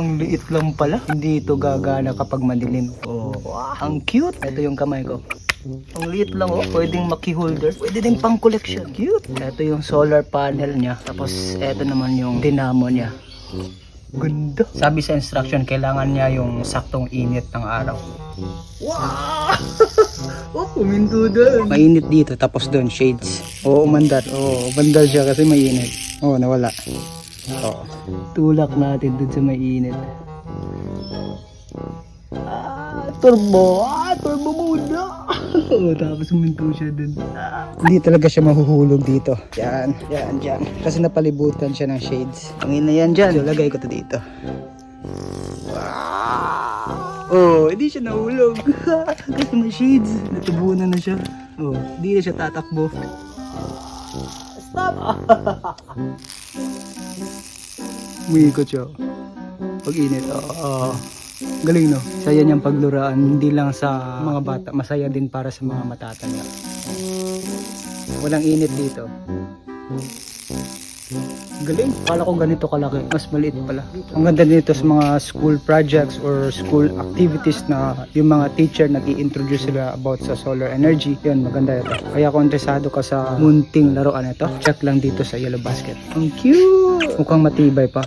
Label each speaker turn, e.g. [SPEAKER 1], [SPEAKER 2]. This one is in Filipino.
[SPEAKER 1] Ang liit lang pala. Hindi ito gagana kapag madilim. Oh, wow, ang cute. Ito yung kamay ko. Ang liit lang oh. Pwedeng maki-holder. Pwede din pang collection. Cute. Ito yung solar panel niya. Tapos ito naman yung dinamo niya. Ganda. Sabi sa instruction, kailangan niya yung saktong init ng araw. Wow! oh, kuminto doon. Mainit dito, tapos doon, shades. Oo, umandar. Oo, umandar siya kasi mainit. Oo, nawala. Oo. Tulak natin dun sa mainit. Ah, turbo! Ah, turbo muna! Tapos uminto siya dun. Ah. Hindi talaga siya mahuhulog dito. Yan, yan, yan. Kasi napalibutan siya ng shades. Ang ina yan dyan. So, lagay ko to dito. Oh, hindi siya nahulog. Kasi may shades. Natubunan na siya. Oh, hindi na siya tatakbo. Stop! Umiikot siya. Pag init. Oh, oh. Galing no? Saya niyang pagluraan. Hindi lang sa mga bata. Masaya din para sa mga matatanda. Walang init dito. Galing. Kala ko ganito kalaki. Mas maliit pala. Ang ganda nito sa mga school projects or school activities na yung mga teacher nag introduce sila about sa solar energy. Yun, maganda ito. Kaya kung interesado ka sa munting laruan ito, check lang dito sa Yellow Basket. Ang cute! Mukhang matibay pa.